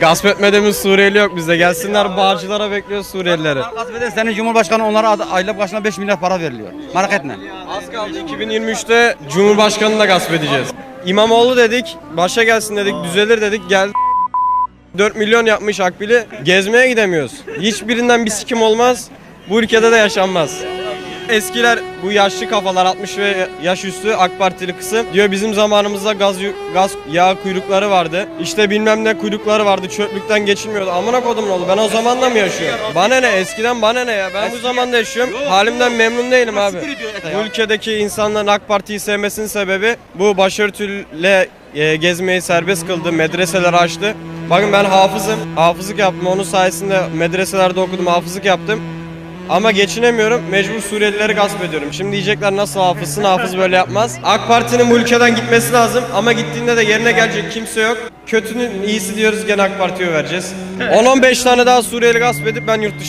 Gasp etmediğimiz Suriyeli yok bizde. Gelsinler bağcılara bekliyoruz Suriyelileri. Gasp eder senin Cumhurbaşkanı onlara ad- aylık başına 5 milyar para veriliyor. Merak etme. Az kaldı 2023'te Cumhurbaşkanını da gasp edeceğiz. İmamoğlu dedik, başa gelsin dedik, düzelir dedik, geldi 4 milyon yapmış akbili, gezmeye gidemiyoruz. Hiçbirinden bir sikim olmaz, bu ülkede de yaşanmaz. Eskiler bu yaşlı kafalar 60 ve yaş üstü AK Partili kısım diyor bizim zamanımızda gaz gaz yağ kuyrukları vardı. İşte bilmem ne kuyrukları vardı. Çöplükten geçilmiyordu. Amına kodum oldu? Ben o zamanla mı yaşıyorum? Bana ne? Eskiden bana ne ya? Ben bu zamanda yaşıyorum. Halimden memnun değilim abi. Bu ülkedeki insanların AK Parti'yi sevmesinin sebebi bu başörtüyle e, gezmeyi serbest kıldı, medreseler açtı. Bakın ben hafızım, hafızlık yaptım. Onun sayesinde medreselerde okudum, hafızlık yaptım. Ama geçinemiyorum. Mecbur Suriyelileri gasp ediyorum. Şimdi diyecekler nasıl hafızsın? Hafız böyle yapmaz. AK Parti'nin bu ülkeden gitmesi lazım. Ama gittiğinde de yerine gelecek kimse yok. Kötünün iyisi diyoruz gene AK Parti'ye vereceğiz. 10-15 tane daha Suriyeli gasp edip ben yurt dışı